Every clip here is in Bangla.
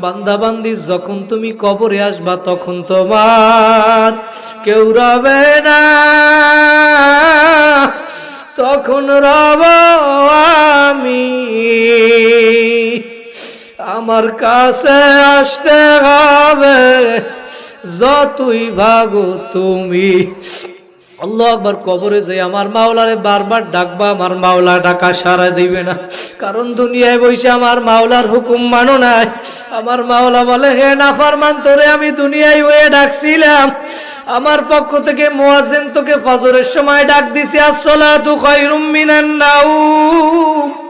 বান্দাবান্দি, যখন তুমি কবরে আসবা, তখন তোমার কেউ রবে না। তখন রব আমি। আমার কাছে আসতে হবে, যতই ভাগো তুমি। আল্লাহ একবার কবরে যাই, আমার মাওলারে বারবার ডাকবা, আমার মাওলা ডাকা সারা দিবে না। কারণ দুনিয়ায় বসে আমার মাওলার হুকুম মানো নাই। আমার মাওলা বলে, হে নাফারমান, তোরে আমি দুনিয়ায় হয়ে ডাকছিলাম। আমার পক্ষ থেকে মোয়াজেন তোকে ফজরের সময় ডাক দিছি আসলা তু খাই মিনান নাউম।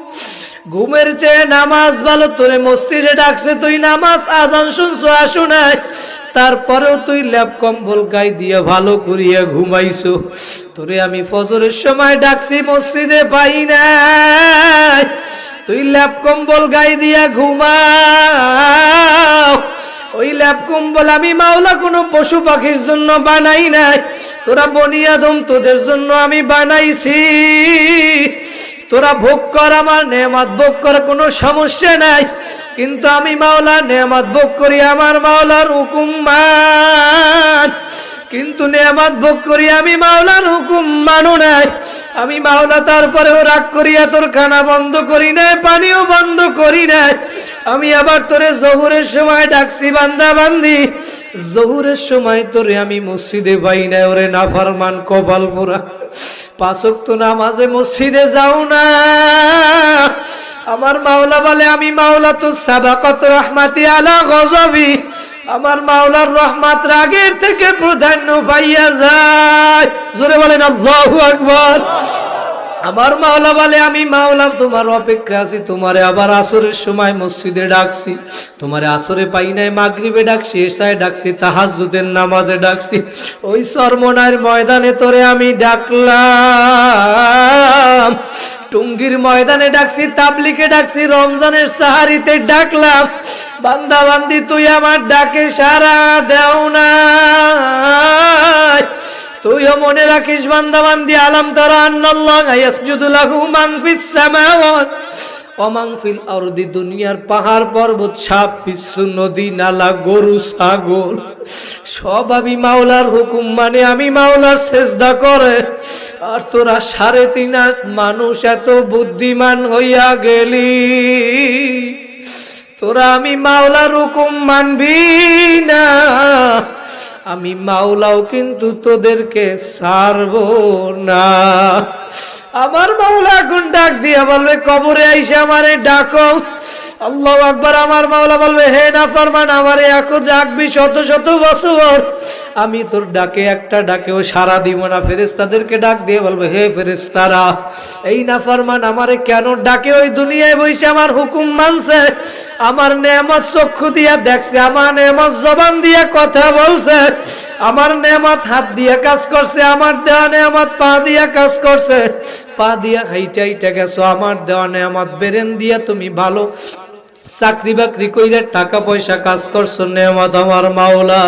ঘুমের চেয়ে নামাজ ভালো, তোরে মসজিদে ডাকছে, তুই নামাজ আজান শুনছো, আসো নাই। তারপরেও তুই ল্যাপ কম্বল গাই দিয়ে ভালো করিয়া ঘুমাইছো। তোরে আমি ফজরের সময় ডাকছি, মসজিদে পাই নাই। তুই ল্যাপ কম্বল গাই দিয়া ঘুমাও। ওই ল্যাপ কম্বল আমি মাওলা কোনো পশু পাখির জন্য বানাই নাই। তোরা বনিয়াদম তোদের জন্য আমি বানাইছি। তোরা ভোগ কর, আমার নেমাত ভোগ করার কোনো সমস্যা নাই। কিন্তু আমি মাওলা নেমাত ভোগ করি, আমার মাওলার হুকুম মান। কিন্তু নেয়ামাত ভোগ করি, আমি মাওলার হুকুম মানো নাই। আমি মাওলা তারপরেও রাগ করিয়া তোর খানা বন্ধ করি নাই, পানিও বন্ধ করি নাই। আমি আবার তোরে জহুরের সময় ডাকছি বান্দা বান্দি জহুরের সময় তোরে আমি মসজিদে পাই নাই, ওরে নাফারমান কপাল পোড়া পাঁচক তো নামাজে মসজিদে যাও না। আমার মাওলা বলে, আমি মাওলা তো সাবাকত রহমাতি আলা গজবি। আমার মাওলার রহমাত রাগের থেকে প্রাধান্য পাইয়া যায়। জোরে বলেন, আল্লাহু আকবার। আমার মাওলা বলে, আমি মাওলা, তোমার অপেক্ষা আছি, তোমারে আবার আসরের সময় মসজিদে ডাকছি। তোমারে আসরে পাই নাই, মাগরিবে ডাকছি এসায় ডাকছি, তাহাজ্জুদের নামাজে ডাকছি। ওই সরমনার ময়দানে তোরে আমি ডাকলাম। টুঙ্গির ময়দানে ডাকছি, তাবলিকে ডাকছি, রমজানের সাহারিতে ডাকলাম। বান্দা বান্দি তুই আমার ডাকে সারা দেও না তুইও মনে রাখিস বান্দা বান্দি আলাম তারা আন্নাল্লাহ, ইয়াসজুদু লাহু মান ফিস সামাওয়াত। ওয়া মান ফিল আরদি দুনিয়ার পাহাড় পর্বত, সাপ পিছু নদী, নালা, গরু, ছাগল। সব আমি মাওলার হুকুম মানে আমি মাওলার সেজদা করে। আর তোরা সাড়ে তিন মানুষ, এত বুদ্ধিমান হইয়া গেলি। তোরা আমি মাওলার হুকুম মানবি না। আমি মাওলাও কিন্তু তোদেরকে সারব না। আমার মাওলা এখন ডাক দিয়ে বলবে কবরে আইসে আমারে ডাকো। আল্লাহ আকবার, আমার মাওলা বলবে, হে না ফরমান, আমারে এখন ডাকবি শত শত বছর। আমি তোর ডাকে, একটা ডাকেও সারা দিব না। ফেরেস্তাদেরকে ডাক দিয়ে বলবে, হে ফেরেস্তারা এই না ফরমান, আমারে কেন ডাকে? ওই দুনিয়ায় বসে আমার হুকুম মানছে, আমার নেয়ামত চক্ষু দিয়া দেখছে, আমার নেয়ামত জবান দিয়া কথা বলছে, আমার নেয়ামত হাত দিয়ে কাজ করছে, আমার দেওয়া নেয়ামত পা দিয়া কাজ করছে। পা দিয়া হাইটা হাইটা গেছো, আমার দেওয়া নেয়ামত বেরেন দিয়া তুমি ভালো চাকরি বাকরি কইরে টাকা পয়সা কাজ করছ, নেয়ামত আমার মাওলা।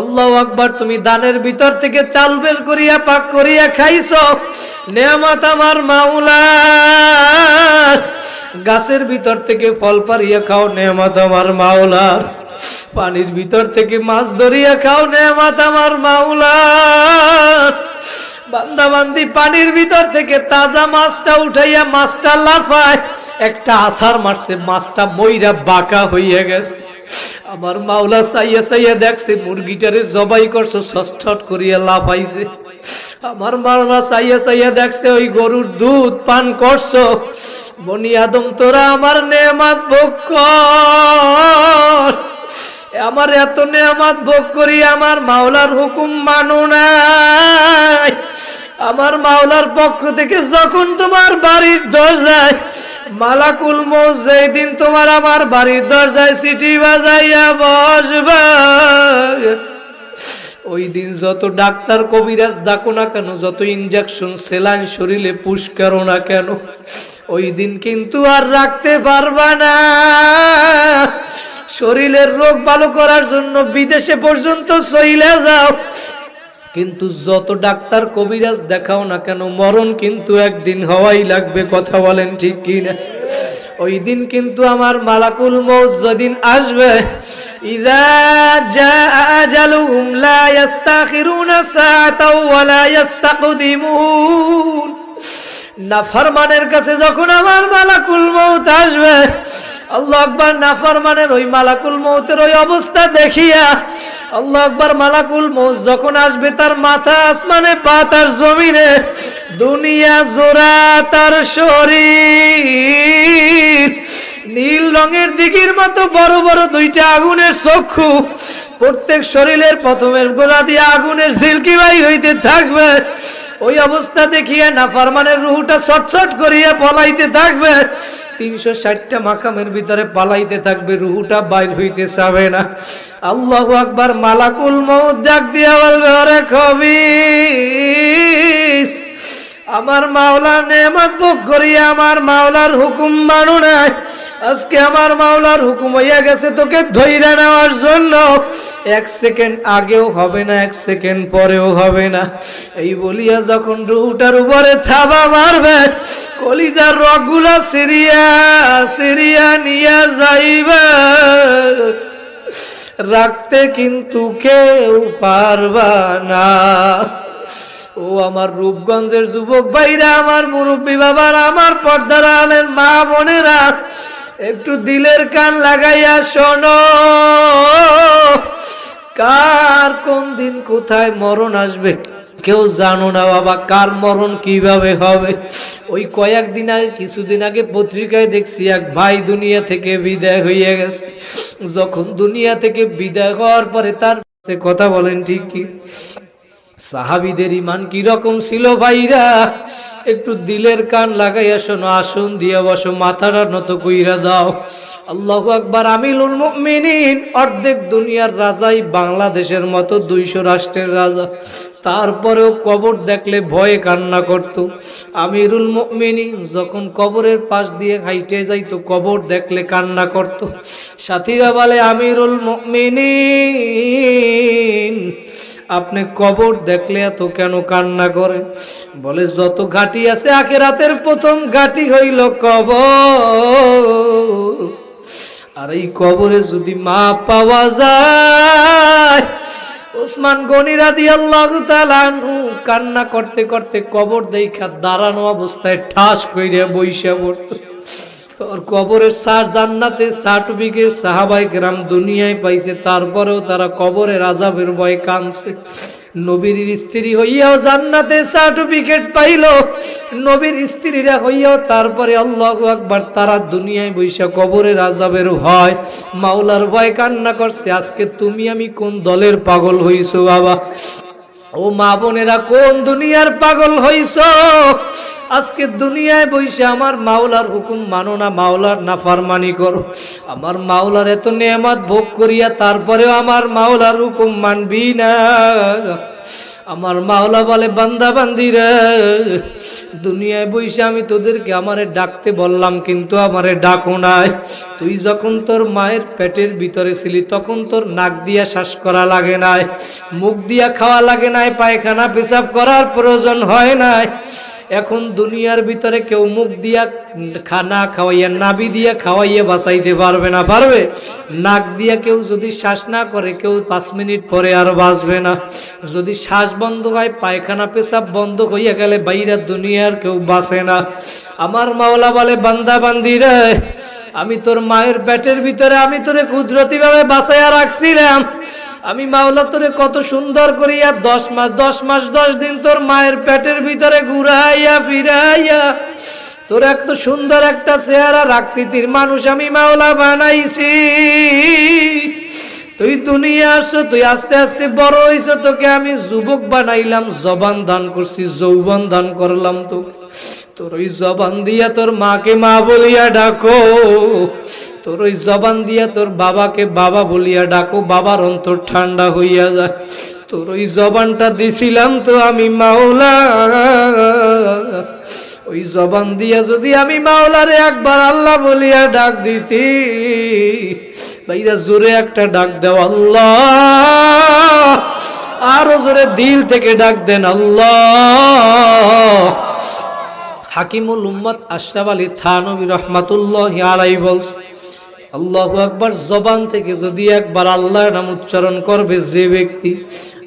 আল্লাহ আকবার, তুমি দানের ভিতর থেকে চাল বের করিয়া, পাক করিয়া খাইছো। নেয়ামত আমার মাওলা। গাছের ভিতর থেকে ফল পারিয়া খাও, নেয়ামত আমার মাওলার পানির ভিতর থেকে মাছ ধরিয়া খাও, নেয়ামত আমার মাওলা। বান্দা বান্দি পানির ভিতর থেকে তাজা মাছটা উঠাইয়া মাছটা লাফায়। একটা আছার মারছে, মাছটা মইরা বাঁকা হইয়া গেছে। আমার মাওলা চাইয়া চাইয়া দেখছে, মুরগিটারে জবাই করছ সস্টট করিয়া লাফাইছে। আমার মাওলা চাইয়া চাইয়া দেখছে, ওই গরুর দুধ পান করছ। বনি আদম, তোরা আমার নেমাত ভোগ কর। আমার এত নেয়ামাত ভোগ করি, আমার মাওলার হুকুম মানো নাই। আমার মাওলার পক্ষ থেকে যখন তোমার বাড়ির দরজায় মালাকুল মৌজ যেই দিন তোমার আমার বাড়ির দরজায় সিটি বাজাইয়া বসবা, ওই দিন যত ডাক্তার, কবিরাজ ডাকো না কেন, যত ইনজেকশন সেলাইন শরীরে পুশ না কেন, ওই দিন কিন্তু আর রাখতে পারবা না। শরীরের রোগ ভালো করার জন্য বিদেশে পর্যন্ত চইলে যাও। কিন্তু যত ডাক্তার কবিরাজ দেখাও না কেন, মরণ কিন্তু একদিন হওয়াই লাগবে, কথা বলেন ঠিক কি না ওই দিন কিন্তু আমার মালাকুল মৌজ যেদিন আসবে ইস্তাকদিমুন নাফরমানের কাছে যখন আমার মালাকুল মৌত আসবে আল্লাহ আকবার নাফরমানের ওই মালাকুল মৌতের ওই অবস্থা দেখিয়া আল্লাহ আকবর মালাকুল মৌত যখন আসবে তার মাথা আসমানে, পা তার জমিনে, দুনিয়া জোড়া তার শরীর। নীল রঙের দিঘির মতো বড় বড় দুইটা আগুনের চক্ষু। প্রত্যেক শরীরের প্রথমের গোলা দিয়ে আগুনের ঝিলকি বাই হইতে থাকবে। ওই অবস্থা দেখিয়া নাফারমানের রুহুটা ছটছট করিয়া পলাইতে থাকবে। তিনশো ষাটটা মাকামের ভিতরে পালাইতে থাকবে, রুহুটা বাইর হইতে চাবে না। আল্লাহ আকবার মালাকুল মৌত ডাক দিয়া বলবে, ওরে কবি আমার মাওলার নেমাত ভোগ করিয়া আমার মাওলার হুকুম মানু নাই। আজকে আমার মাওলার হুকুম হইয়া গেছে, তোকে ধৈর্য নেওয়ার জন্য। এক সেকেন্ড আগেও হবে না, এক সেকেন্ড পরেও হবে না। এই বলিয়া যখন রুটার উপরে থাবা মারবে, কলিজার রগগুলা সিরিয়া সিরিয়া নিয়া যাইবে। রাখতে কিন্তু কেউ পারবা না। ও আমার রূপগঞ্জের যুবক ভাইরা, আমার মুরব্বী বাবার, আমার পর্দার আলের মা বোনেরা একটু দিলের কান লাগাইয়া শোনো। কার কোন দিন কোথায় মরণ আসবে? কেউ জানো না বাবা, কার মরণ কীভাবে হবে? ওই কয়েকদিন আগে, কিছুদিন আগে পত্রিকায় দেখছি এক ভাই দুনিয়া থেকে বিদায় হইয়া গেছে। যখন দুনিয়া থেকে বিদায় হওয়ার পরে তার সে কথা বলেন ঠিক কি? সাহাবিদের ইমান কি রকম ছিল ভাইরা? একটু দিলের কান লাগাইয়া শোনো, আসন দিয়ে বসো মাথাটা নত কইরা দাও। আল্লাহু আকবার আমিলুল মুমিনিন, অর্ধেক দুনিয়ার রাজাই বাংলাদেশের মতো দুইশো রাষ্ট্রের রাজা। তারপরেও কবর দেখলে ভয়ে কান্না করত। আমিরুল মুমিনিন যখন কবরের পাশ দিয়ে হাইটে যাইতো, কবর দেখলে কান্না করত। সাথীরা বলে, আমিরুল মুমিনিন আপনি কবর দেখলে এত কেন কান্না করেন? বলে, যত ঘাটি আছে আখেরাতের প্রথম ঘাটি হইল কবর। আর এই কবরে যদি মা পাওয়া যায়, ওসমান গনি রাদি আল্লাহ কান্না করতে করতে কবর দেখা দাঁড়ানো অবস্থায় ঠাস কইরে বইসা পড়তো। তোর কবরের সার জান্নাতে সার্টিফিকেট সাহাবাই গ্রাম দুনিয়ায় পাইছে, তারপরেও তারা কবরের আজাবের ভয় কানছে নবীর স্ত্রী হইয়াও জান্নাতে সার্টিফিকেট পাইল, নবীর স্ত্রীরা হইয়াও তারপরে আল্লাহ আকবার তারা দুনিয়ায় বৈশা কবরের আজাবের ভয়। মাওলার ভয় কান্না করছে, আজকে তুমি আমি কোন দলের পাগল হইছো বাবা? ও মা বোনেরা, কোন দুনিয়ার পাগল হইছ? আজকে দুনিয়ায় বইসে আমার মাওলার হুকুম মানো না, মাওলার নাফারমানি করো। আমার মাওলার এত নেমাত ভোগ করিয়া তারপরেও আমার মাওলার হুকুম মানবি না। আমার মাওলা বলে, বান্দা বান্দিরে দুনিয়ায় বইসে আমি তোদেরকে আমারে ডাকতে বললাম, কিন্তু আমারে ডাকো নাই। তুই যখন তোর মায়ের পেটের ভিতরে ছিলি, তখন তোর নাক দিয়া শ্বাস করা লাগে নাই, মুখ দিয়া খাওয়া লাগে নাই, পায়খানা পেশাব করার প্রয়োজন হয় নাই। এখন দুনিয়ার ভিতরে কেউ মুখ দিয়া খানা খাওয়াইয়া নাবি দিয়া খাওয়াইয়া বাঁচাইতে পারবে না, পারবে? নাক দিয়া কেউ যদি শ্বাস না করে, কেউ পাঁচ মিনিট পরে আর বাঁচবে না। যদি শ্বাস বন্ধ হয়, পায়খানা পেশাব বন্ধ হইয়া গেলে বাইরা দুনিয়ার কেউ বাঁচে না। আমার মাওলা বলে, বান্দা, বান্দি রে, আমি তোর মায়ের পেটের ভিতরে, আমি তোরে কুদরতি ভাবে বাঁচাইয়া রাখছিলাম। আমি মাওলা তোরে কত সুন্দর করিয়া দশ মাস দশ মাস, দশ দিন তোর মায়ের পেটের ভিতরে ঘুরাইয়া, ফিরাইয়া, তোর এত সুন্দর একটা চেহারা আকৃতির মানুষ আমি মাওলা বানাইছি। তুই দুনিয়া আসো, তুই আস্তে আস্তে বড় হইছো, তোকে আমি যুবক বানাইলাম, জবান দান করছি, যৌবন দান করলাম তোকে। তোর ওই জবান দিয়া তোর মাকে মা বলিয়া ডাকো। তোর ওই জবান দিয়া তোর বাবাকে বাবা বলিয়া ডাকো, বাবার অন্তর ঠান্ডা হইয়া যায়। তোর ওই জবানটা দিছিলাম তো আমি মাওলা। ওই জবান দিয়া যদি আমি মাওলারে একবার আল্লাহ বলিয়া ডাক দিতি, ভাইরা জোরে একটা ডাক দেও, আল্লাহ। আরও জোরে দিল থেকে ডাক দেন, আল্লাহ। হাকিমুল উম্মত আশরাফ আলী থানবী রহমাতুল্লাহ আলাই বলছে আল্লাহু আকবার জবান থেকে যদি একবার আল্লাহর নাম উচ্চারণ করবে যে ব্যক্তি,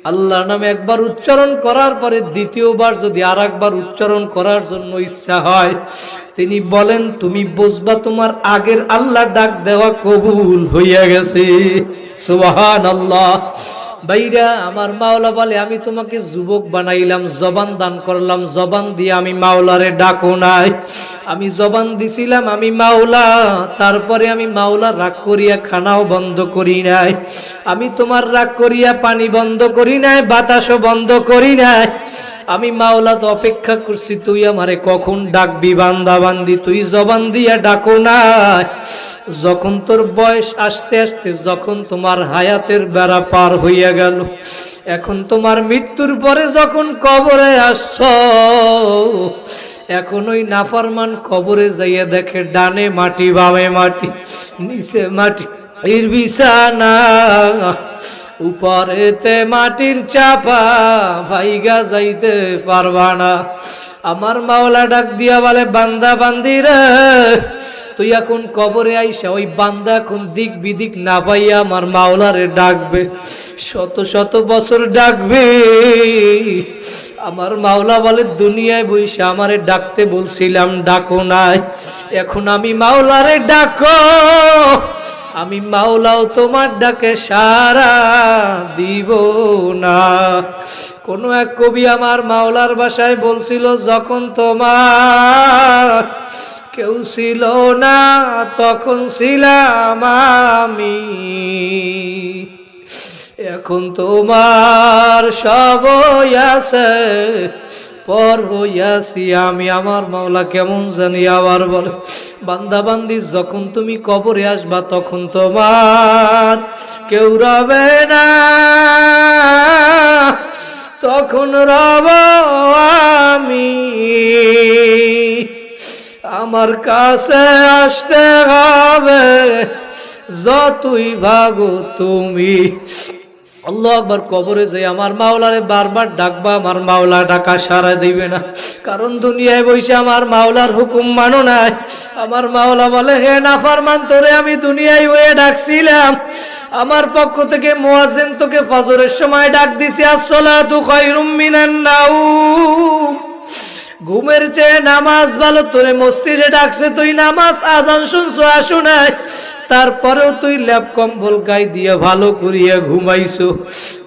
আল্লাহর নাম একবার উচ্চারণ করার পরে দ্বিতীয়বার যদি আর একবার উচ্চারণ করার জন্য ইচ্ছা হয়, তিনি বলেন, তুমি বুঝবা তোমার আগের আল্লাহ ডাক দেওয়া কবুল হইয়া গেছে। সুবাহান আল্লাহ বাইরা আমার মাওলা বলে, আমি তোমাকে যুবক বানাইলাম, জবান দান করলাম, জবান দিয়ে আমি মাওলারে ডাকো নাই। আমি জবান দিছিলাম, আমি মাওলা, তারপরে আমি মাওলা রাগ করিয়া খানাও বন্ধ করি নাই। আমি তোমার রাগ করিয়া পানি বন্ধ করি নাই, বাতাসও বন্ধ করি নাই। আমি মাওলা তো অপেক্ষা করছি, তুই আমারে কখন ডাকবি বান্দা বান্দি? তুই জবান দিয়া ডাকো না। যখন তোর বয়স আস্তে আস্তে, যখন তোমার হায়াতের বেড়া পার হইয়া গেল, এখন তোমার মৃত্যুর পরে যখন কবরে আসছ, এখন ওই নাফারমান কবরে যাইয়া দেখে ডানে মাটি, বামে মাটি, নিচে মাটি বিছানা। উপরেতে মাটির চাপা ভাইগা যাইতে পারবা না। আমার মাওলা ডাক দিয়া বলে, বান্দা বান্দিরে তুই এখন কবরে আইসা ওই বান্দা এখন দিক বিদিক না পাইয়া আমার মাওলারে ডাকবে, শত শত বছর ডাকবে। আমার মাওলা বলে, দুনিয়ায় বইসে আমারে ডাকতে বলছিলাম, ডাকো নাই। এখন আমি মাওলারে ডাকো আমি মাওলাও তোমার ডাকে সারা দিব না। কোনো এক কবি আমার মাওলার বাসায় বলছিল, যখন তোমার কেউ ছিল না, তখন ছিলাম আমি। এখন তোমার সব আছে পর হইয়াছি আমি আমার মাওলা কেমন জানি আবার বলে, বান্দা বান্দি, যখন তুমি কবরে আসবা তখন তোমার কেউ রবে না। তখন রব আমি আমার কাছে আসতে হবে, যতই ভাগো তুমি আল্লাহ একবার কবরে যাই, আমার মাওলারে বারবার ডাকবা, আমার মাওলা ডাকা সারা দিবে না। কারণ দুনিয়ায় বসে আমার মাওলার হুকুম মানো নাই। আমার মাওলা বলে, হে নাফারমান, তোরে আমি দুনিয়ায় হয়ে ডাকছিলাম। আমার পক্ষ থেকে মোয়াজেন তোকে ফজরের সময় ডাক দিছি আসলা তু খায়রুম মিনান নাউম। ঘুমের চেয়ে নামাজ ভালো, তোরে মসজিদে ডাকছে, তুই নামাজ আজান শুনছো, আসো নাই। তারপরেও তুই ল্যাপ কম্বল গাই দিয়ে ভালো করিয়া ঘুমাইছো।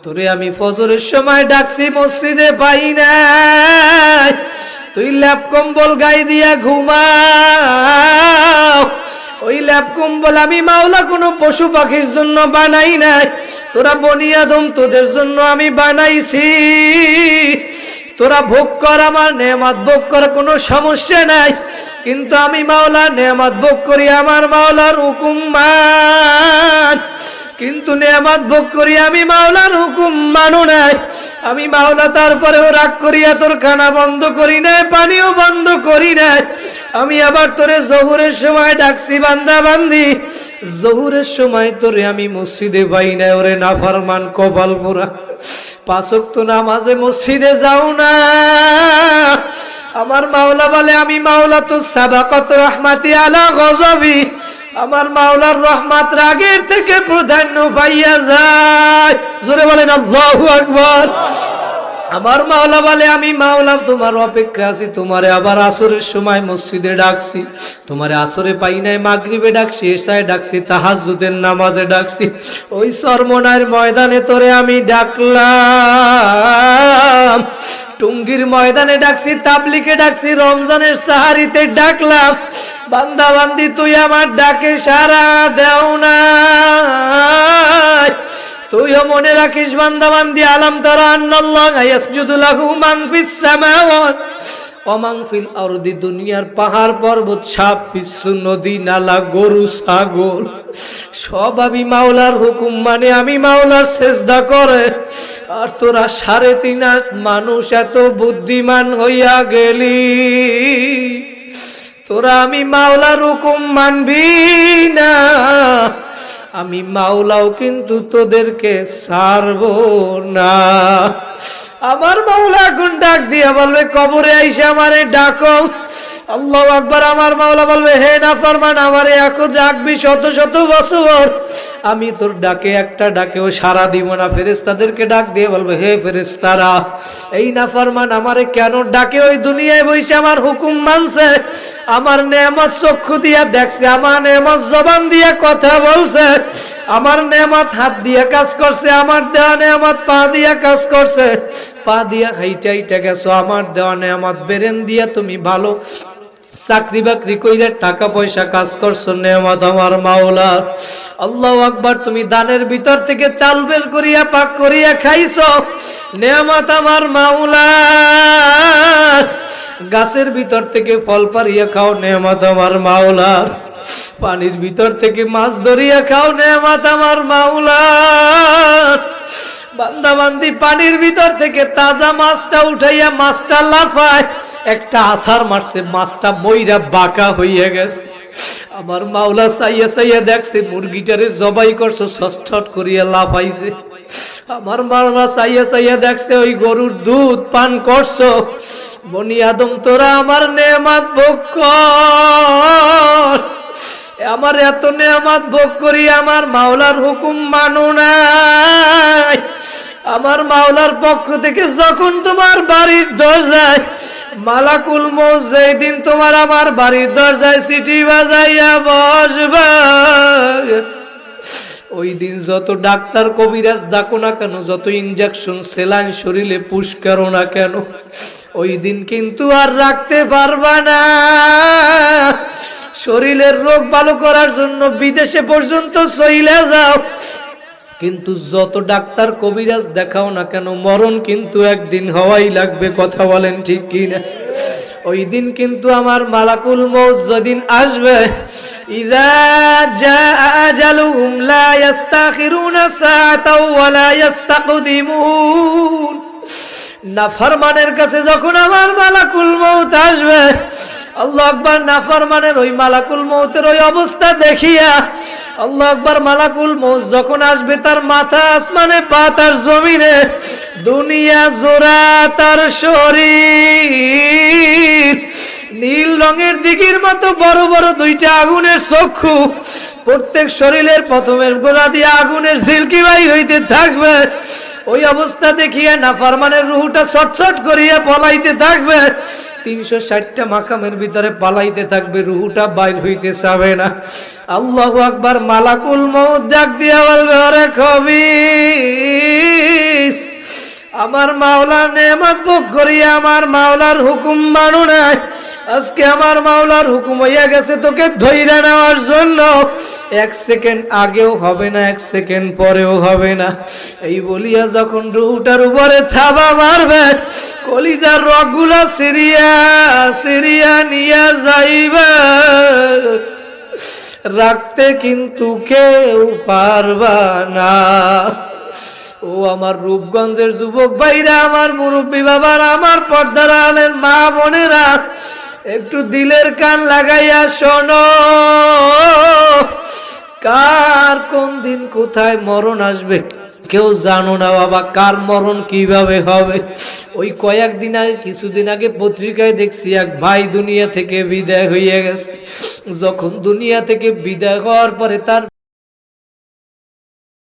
তোরে আমি ফজরের সময় ডাকছি, মসজিদে পাই নাই। তুই ল্যাপ কম্বল গাই দিয়া ঘুমাও। ওই ল্যাপ কম্বল আমি মাওলা কোনো পশু পাখির জন্য বানাই নাই। তোরা বনিয়াদম তোদের জন্য আমি বানাইছি। তোরা ভোগ কর, আমার নেমাত ভোগ কর, কোনো সমস্যা নাই। কিন্তু আমি মাওলা নেমাত ভোগ করি, আমার মাওলার হুকুম মান। কিন্তু নেমাত ভোগ করি, আমি মাওলার হুকুম মানো নাই। আমি মাওলা তারপরেও রাগ করিয়া তোর খানা বন্ধ করি নাই, পানিও বন্ধ করি নাই। আমি আবার তোরে জহুরের সময় ডাকছি বান্দা বান্দি জহুরের সময় তোরে আমি মসজিদে পাই নাই, ওরে নাফরমান কপাল পোড়া। পাঁচক তো নামাজে মসজিদে যাও না। আমার মাওলা বলে, আমি মাওলা তো সাবাকত রহমাতি আলা গজবি। আমার মাওলার রহমাত রাগের থেকে প্রাধান্য পাইয়া যায়। জোরে বলেন, আল্লাহু আকবার। আমার মাওলা বলে, আমি মাওলা, তোমার অপেক্ষা আছি। তোমারে আবার আসরের সময় মসজিদে ডাকছি। তোমারে আসরে পাই নাই, মাগরিবে ডাকছি এসায় ডাকছি তাহাজুদের নামাজে ডাকছি। ওই সরমনার ময়দানে তোরে আমি ডাকলাম। টুঙ্গির ময়দানে ডাকছি, তাবলিকে ডাকছি, রমজানের সাহারিতে ডাকলাম। বান্দা বান্দি, তুই আমার ডাকে সারা দেও না তুইও মনে রাখিস বান্দা বান্দি, আলাম তারা আন্নাল্লাহ মান ফিস অমাং ফিল দুনিয়ার পাহাড় পর্বত, সাপ পিছু নদী, নালা, গরু, ছাগল, সব আমি মাওলার হুকুম মানে আমি মাওলার সেজদা করে। আর তোরা সাড়ে তিন মানুষ, এত বুদ্ধিমান হইয়া গেলি। তোরা আমি মাওলার হুকুম মানবি না। আমি মাওলাও কিন্তু তোদেরকে সারব না। আমার মাওলা এখন ডাক দিয়ে বলবে, কবরে আইসে আমারে ডাকো। আল্লাহ আকবার, আমার মাওলা বলবে, হে না ফরমান আমারে এখন ডাকবি শত শত বছর। আমি তোর ডাকে, একটা ডাকেও সারা দিব না। ফেরেস্তাদেরকে ডাক দিয়ে বলবে, হে ফেরেস্তারা এই না ফরমান আমারে কেন ডাকে? ওই দুনিয়ায় বসে আমার হুকুম মানছে, আমার নেমত চক্ষু দিয়া দেখছে, আমার নেয়ামত জবান দিয়া কথা বলছে, আমার নেয়ামত হাত দিয়ে কাজ করছে, আমার দেওয়া নেয়ামত পা দিয়া কাজ করছে। পা দিয়া হাইটা হাইটা গেছো, আমার দেওয়া নেয়ামত বেরেন দিয়া তুমি ভালো চাকরি বাকরি কইরে টাকা পয়সা কাজ করছ, নেয়ামত আমার মাওলার আল্লাহ আকবার, তুমি দানের ভিতর থেকে চাল বের করিয়া, পাক করিয়া খাইছো। নেয়ামত আমার মাওলার গাছের ভিতর থেকে ফল পারিয়া খাও, নেয়ামত আমার মাওলার পানির ভিতর থেকে মাছ ধরিয়া খাও, নেয়ামত আমার মাওলার বান্দা বান্দি পানির ভিতর থেকে তাজা মাছটা উঠাইয়া মাছটা লাফায়। একটা আছার মারছে, মাছটা মইরা বাঁকা হইয়া গেছে। আমার মাওলা চাইয়া চাইয়া দেখছে, মুরগিটারে জবাই করছ সস্টট করিয়া লাফাইছে। আমার মাওলা চাইয়া চাইয়া দেখছে, ওই গরুর দুধ পান করছ। বনি আদম, তোরা আমার নেমাত ভোগ কর। আমার এত নেয়ামাত ভোগ করি, আমার মাওলার হুকুম মানো নাই। আমার মাওলার পক্ষ থেকে যখন তোমার বাড়ির দরজায় মালাকুল মৌজ যেই দিন তোমার আমার বাড়ির দরজায় সিটি বাজাইয়া বসবা ওই দিন যত ডাক্তার, কবিরাজ ডাকো না কেন, যত ইঞ্জেকশন সেলাইন শরীরে পুশ না কেন, ওই দিন কিন্তু আর রাখতে পারবা না। শরীরের রোগ ভালো করার জন্য বিদেশে পর্যন্ত চইলে যাও। কিন্তু যত ডাক্তার, কবিরাজ দেখাও না কেন, মরণ কিন্তু একদিন হওয়াই লাগবে, কথা বলেন ঠিক কি না ওই দিন কিন্তু আমার মালাকুল মৌত যেদিন আসবে ইজা জা নাফরমানের কাছে যখন আমার মালাকুল মৌত আসবে আল্লাহ আকবার নাফরমানের ওই মালাকুল মৌতের ওই অবস্থা দেখিয়া আল্লাহ আকবার মালাকুল মৌত যখন আসবে তার মাথা আসমানে, পা তার জমিনে, দুনিয়া জোড়া তার শরীর। নীল রঙের দিঘির মতো বড় বড় দুইটা আগুনের চক্ষু। প্রত্যেক শরীরের প্রথমের গোলা দিয়ে আগুনের ঝিলকি বাই হইতে থাকবে। ওই অবস্থা দেখিয়া নাফারমানের রুহুটা সটসট করিয়া পলাইতে থাকবে। তিনশো ষাটটা মাকামের ভিতরে পালাইতে থাকবে, রুহুটা বাইর হইতে চাবে না। আল্লাহ আকবার মালাকুল মৌ ডাক দিয়া বলবে, ওরে কবি আমার মাওলা নেমাত ভোগ করিয়া আমার মাওলার হুকুম মানু নাই। আজকে আমার মাওলার হুকুম হইয়া গেছে তোকে ধৈর্য নেওয়ার জন্য। এক সেকেন্ড আগেও হবে না, এক সেকেন্ড পরেও হবে না। এই বলিয়া যখন রুটার উপরে থাবা মারবে, কলিজার রগগুলা সিরিয়া সিরিয়া নিয়া যাইবে। রাখতে কিন্তু কেউ পারবা না। ও আমার রূপগঞ্জের যুবক ভাইরা, আমার মুরব্বী বাবার, আমার পর্দার আলের মা বোনেরা, একটু দিলের কান লাগাইয়া শোনো। কার কোন দিন কোথায় মরণ আসবে কেউ জানো না বাবা, কার মরণ কীভাবে হবে? ওই কয়েকদিন আগে, কিছুদিন আগে পত্রিকায় দেখছি, এক ভাই দুনিয়া থেকে বিদায় হইয়া গেছে। যখন দুনিয়া থেকে বিদায় হওয়ার পরে তার